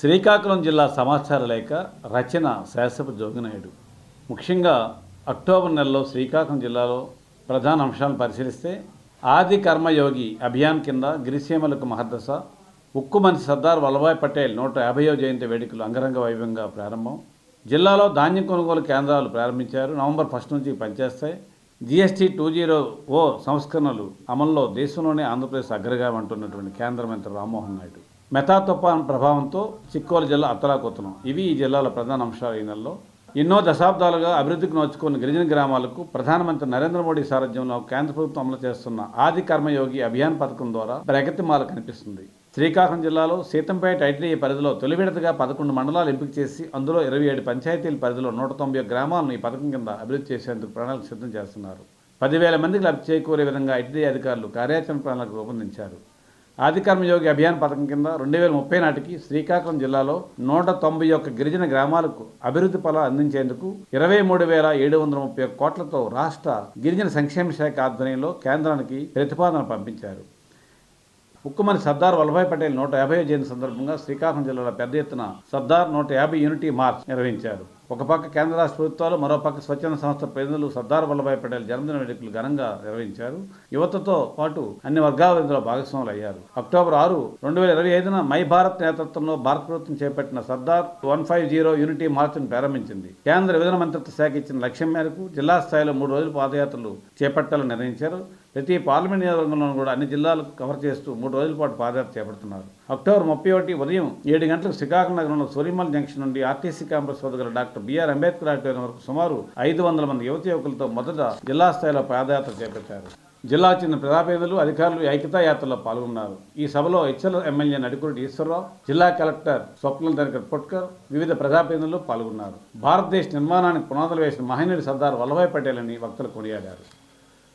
శ్రీకాకుళం జిల్లా సమాచార లేఖ రచన శాసపు జోగినాయుడు. ముఖ్యంగా అక్టోబర్ నెలలో శ్రీకాకుళం జిల్లాలో ప్రధాన అంశాలను పరిశీలిస్తే ఆది కర్మయోగి అభియాన్ కింద గిరిసీమలకు మహర్దశ ఉక్కు మంత్రి సర్దార్ వల్లభాయ్ పటేల్ నూట యాభైవ జయంతి వేడుకలు అంగరంగ వైభవంగా ప్రారంభం. జిల్లాలో ధాన్యం కొనుగోలు కేంద్రాలు ప్రారంభించారు. నవంబర్ ఫస్ట్ నుంచి పనిచేస్తాయి. జిఎస్టీ టూ జీరో ఓ సంస్కరణలు అమల్లో దేశంలోనే ఆంధ్రప్రదేశ్ అగ్రగా అంటున్నటువంటి కేంద్ర మంత్రి రామ్మోహన్ నాయుడు. మెతా తుఫాన్ ప్రభావంతో చిక్కోలు జిల్లా అత్తలాకొత్తనం ఇవి ఈ జిల్లాల ప్రధాన అంశాలు ఈ నెలలో ఎన్నో దశాబ్దాలుగా అభివృద్ధికి నోచుకున్న గిరిజన గ్రామాలకు ప్రధానమంత్రి నరేంద్ర మోడీ సారథ్యంలో కేంద్ర ప్రభుత్వం అమలు చేస్తున్న ఆది కర్మయోగి అభియాన్ పథకం ద్వారా ప్రగతిమాల కనిపిస్తుంది. శ్రీకాకుళం జిల్లాలో సీతంపేట ఐటీఐ పరిధిలో తొలి విడతగా పదకొండు మండలాలు ఎంపిక చేసి అందులో ఇరవై ఏడు పంచాయతీల పరిధిలో నూట తొంభై గ్రామాలను ఈ పథకం కింద అభివృద్ధి చేసేందుకు ప్రణాళిక సిద్ధం చేస్తున్నారు. పదివేల మందికి లబ్ధి చేకూరే విధంగా ఐటీఐ అధికారులు కార్యాచరణ ప్రణాళిక రూపొందించారు. ఆదికర్మయోగి అభియాన్ పథకం కింద రెండు వేల ముప్పై నాటికి శ్రీకాకుళం జిల్లాలో నూట తొంభై ఒక్క గిరిజన గ్రామాలకు అభివృద్ధి ఫలాలు అందించేందుకు ఇరవై మూడు వేల ఏడు వందల ముప్పై ఒక్క కోట్లతో రాష్ట్ర గిరిజన సంక్షేమ శాఖ ఆధ్వర్యంలో కేంద్రానికి ప్రతిపాదన పంపించారు. ఉక్కుమని సర్దార్ వల్లభాయ్ పటేల్ నూట యాభై జయంతి సందర్భంగా శ్రీకాకుళం జిల్లాలో పెద్ద ఎత్తున సర్దార్ నూట యాభై యూనిటీ మార్చ్ నిర్వహించారు. ఒక పక్క కేంద్ర రాష్ట్ర ప్రభుత్వాలు మరోపక్క స్వచ్ఛంద సంస్థ ప్రతినిధులు సర్దార్ వల్లభాయ్ పటేల్ జన్మదిన వేడుకలు ఘనంగా నిర్వహించారు. యువతతో పాటు అన్ని వర్గాల ఇందులో భాగస్వాములు అయ్యారు. అక్టోబర్ ఆరు రెండు వేల ఇరవై ఐదున మై భారత్ నేతృత్వంలో భారత ప్రభుత్వం చేపట్టిన Sardar one five zero unity మార్చ్ను ప్రారంభించింది. కేంద్ర విధాన మంత్రిత్వ శాఖ ఇచ్చిన లక్ష్యం మేరకు జిల్లా స్థాయిలో మూడు రోజులు పాదయాత్రలు చేపట్టాలని నిర్ణయించారు. ప్రతి పార్లమెంట్ నియోజకవర్గంలోనూ కూడా అన్ని జిల్లాలు కవర్ చేస్తూ మూడు రోజుల పాటు పాదయాత్ర చేపడుతున్నారు. అక్టోబర్ ముప్పై ఒకటి ఉదయం ఏడు గంటలకు శ్రీకాకుళం నగరంలో సూర్యమల్ జంక్షన్ నుండి ఆర్టీసీ క్యాంపస్ వద్ద గల డాక్టర్ బిఆర్ అంబేద్కర్ ఆడిటోరియం వరకు సుమారు ఐదు వందల మంది యువతి యువకులతో మొదట జిల్లా స్థాయిలో పాదయాత్ర చేపట్టారు. జిల్లా చెందిన ప్రజాపేదలు అధికారులు ఐక్యతా యాత్రలో పాల్గొన్నారు. ఈ సభలో హెచ్ఎల్ ఎమ్మెల్యే నడికుడి ఈశ్వరరావు జిల్లా కలెక్టర్ స్వప్నల్ ధనకర్ పొట్కర్ వివిధ ప్రజాపేదలు పాల్గొన్నారు. భారతదేశ నిర్మాణానికి పునాదులు వేసిన మహనీయుడు సర్దార్ వల్లభాయ్ పటేల్ అని వక్తలు కొనియాడారు.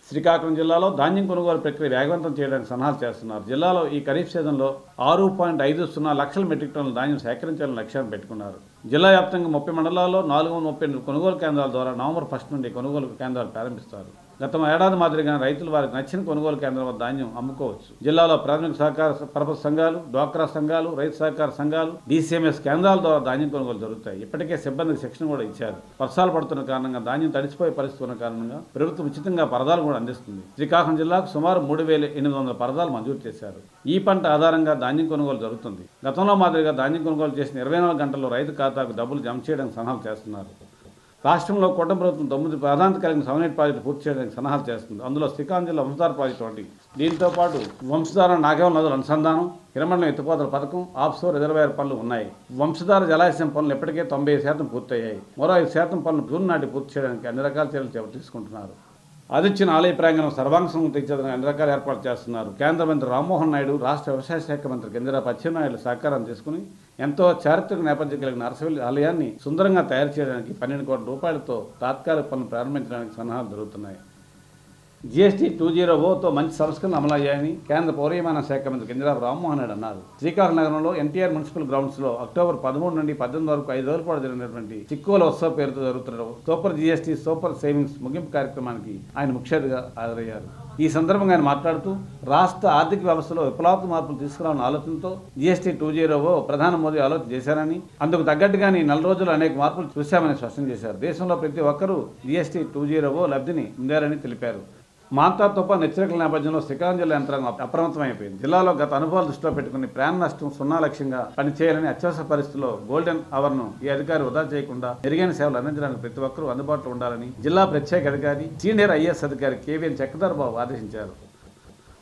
శ్రీకాకుళం జిల్లాలో ధాన్యం కొనుగోలు ప్రక్రియ వేగవంతం చేయడానికి సన్నాహాలు చేస్తున్నారు. జిల్లాలో ఈ ఖరీఫ్ సీజన్లో ఆరు పాయింట్ ఐదు సున్నా లక్షల మెట్రిక్ టన్నుల ధాన్యం సేకరించాలని లక్ష్యాన్ని పెట్టుకున్నారు. జిల్లా వ్యాప్తంగా ముప్పై మండలాల్లో నాలుగు వందల ముప్పై కొనుగోలు కేంద్రాల ద్వారా నవంబర్ ఫస్ట్ నుండి కొనుగోలు కేంద్రాలు ప్రారంభిస్తారు. గత ఏడాది మాదిరిగా రైతులు వారికి నచ్చిన కొనుగోలు కేంద్రం వద్ద ధాన్యం అమ్ముకోవచ్చు. జిల్లాలో ప్రాథమిక సహకార పరపతి సంఘాలు డ్వాక్రా సంఘాలు రైతు సహకార సంఘాలు డీసీఎంఎస్ కేంద్రాల ద్వారా ధాన్యం కొనుగోలు జరుగుతాయి. ఇప్పటికే సిబ్బందికి శిక్షణ కూడా ఇచ్చారు. వర్షాలు పడుతున్న కారణంగా ధాన్యం తడిసిపోయే పరిస్థితి ఉన్న కారణంగా ప్రభుత్వం ఉచితంగా పరదాలు కూడా అందిస్తుంది. శ్రీకాకుళం జిల్లాకు సుమారు మూడు వేల ఎనిమిది వందల పరదాలు మంజూరు చేశారు. ఈ పంట ఆధారంగా ధాన్యం కొనుగోలు జరుగుతుంది. గతంలో మాదిరిగా ధాన్యం కొనుగోలు చేసిన ఇరవై నాలుగు గంటల్లో రైతు ఖాతాకు డబ్బులు జమ చేయడానికి సలహాలు చేస్తున్నారు. రాష్ట్రంలో కూటమి ప్రభుత్వం తొమ్మిది ప్రాధాన్యత కలిగిన సమన్వయ ప్రాజెక్టు పూర్తి చేయడానికి సన్నాహాలు చేస్తుంది. అందులో శ్రీకాకుళం జిల్లా వంశధార ప్రాజెక్టు ఒకటి. దీంతో పాటు వంశధార నాగేవల నదుల అనుసంధానం హిరమండలం ఎత్తుపోతల పథకం ఆఫ్షోర్ రిజర్వాయర్ పనులు ఉన్నాయి. వంశధార జలాశయం పనులు ఇప్పటికే తొంభై శాతం పూర్తయ్యాయి. మరో ఐదు శాతం పనులు జూన్ నాటి పూర్తి చేయడానికి అన్ని రకాల చర్యలు తీసుకుంటున్నారు. ఆదిత్యన ఆలయ ప్రాంగణం సర్వాంగం తెచ్చేందుకు అన్ని రకాల ఏర్పాట్లు చేస్తున్నారు. కేంద్ర మంత్రి రామ్మోహన్ నాయుడు రాష్ట్ర వ్యవసాయ శాఖ మంత్రి కింజరాపు అచ్చెన్నాయుడు సహకారం తీసుకుని ఎంతో చారిత్రక నేపథ్యం కలిగిన అరసవల్లి ఆలయాన్ని సుందరంగా తయారు చేయడానికి పన్నెండు కోట్ల రూపాయలతో తాత్కాలిక పనులు ప్రారంభించడానికి సన్నాహాలు జరుగుతున్నాయి. జీఎస్టీ టూ జీరో ఓతో మంచి సంస్కరణలు అమలయ్యాయని కేంద్ర పౌరయమాన శాఖ మంత్రి కింజరాపు రామ్మోహన్ రెడ్డి అన్నారు. శ్రీకాకుళం నగరంలో ఎన్టీఆర్ మున్సిపల్ గ్రౌండ్స్లో అక్టోబర్ పదమూడు నుండి పద్దెనిమిది వరకు ఐదు రోజుల పాటు జరిగినటువంటి చిక్కోల ఉత్సవ పేరుతో జరుగుతున్న సూపర్ జీఎస్టీ సూపర్ సేవింగ్స్ ముగింపు కార్యక్రమానికి ఆయన ముఖ్య అతిథిగా హాజరయ్యారు. ఈ సందర్భంగా ఆయన మాట్లాడుతూ రాష్ట్ర ఆర్థిక వ్యవస్థలో విప్లవాత్మక మార్పులు తీసుకురావాలన్న ఆలోచనతో జీఎస్టీ టూ జీరో ప్రధాని మోదీ ఆలోచన చేశారని అందుకు తగ్గట్టుగానే నెల రోజులు అనేక మార్పులు చూశామని స్పష్టం చేశారు. దేశంలో ప్రతి ఒక్కరూ జీఎస్టీ టూ జీరో లబ్ధిని పొందారని తెలిపారు. మాంతా తుఫాన్ హెచ్చరికల నేపథ్యంలో శ్రీకాకుళం జిల్లా యంత్రాంగం అప్రమత్తమైపోయింది. జిల్లాలో గత అనుభవాలు దృష్టిలో పెట్టుకుని ప్రాణ నష్టం సున్నా లక్ష్యంగా పనిచేయాలని అత్యవసర పరిస్థితుల్లో గోల్డెన్ అవర్ను ఈ అధికారి వృధా చేయకుండా మెరుగైన సేవలు అందించడానికి ప్రతి ఒక్కరూ అందుబాటులో ఉండాలని జిల్లా ప్రత్యేక అధికారి సీనియర్ ఐఏఎస్ అధికారి కేవీఎన్ చక్రధర్ బాబు ఆదేశించారు.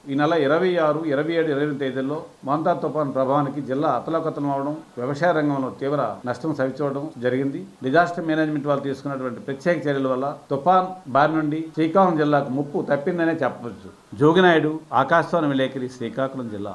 ఈ నెల ఇరవై ఆరు ఇరవై ఏడు ఇరవై ఎనిమిది తేదీల్లో మంతా తుఫాన్ ప్రభావానికి జిల్లా అతలోకతలం అవడం వ్యవసాయ రంగంలో తీవ్ర నష్టం సవిచూడడం జరిగింది. డిజాస్టర్ మేనేజ్మెంట్ వాళ్ళు తీసుకున్నటువంటి ప్రత్యేక చర్యల వల్ల తుఫాన్ బారి నుండి శ్రీకాకుళం జిల్లాకు ముప్పు తప్పిందనే చెప్పవచ్చు. జోగినాయుడు ఆకాశవాణి విలేకరి శ్రీకాకుళం జిల్లా.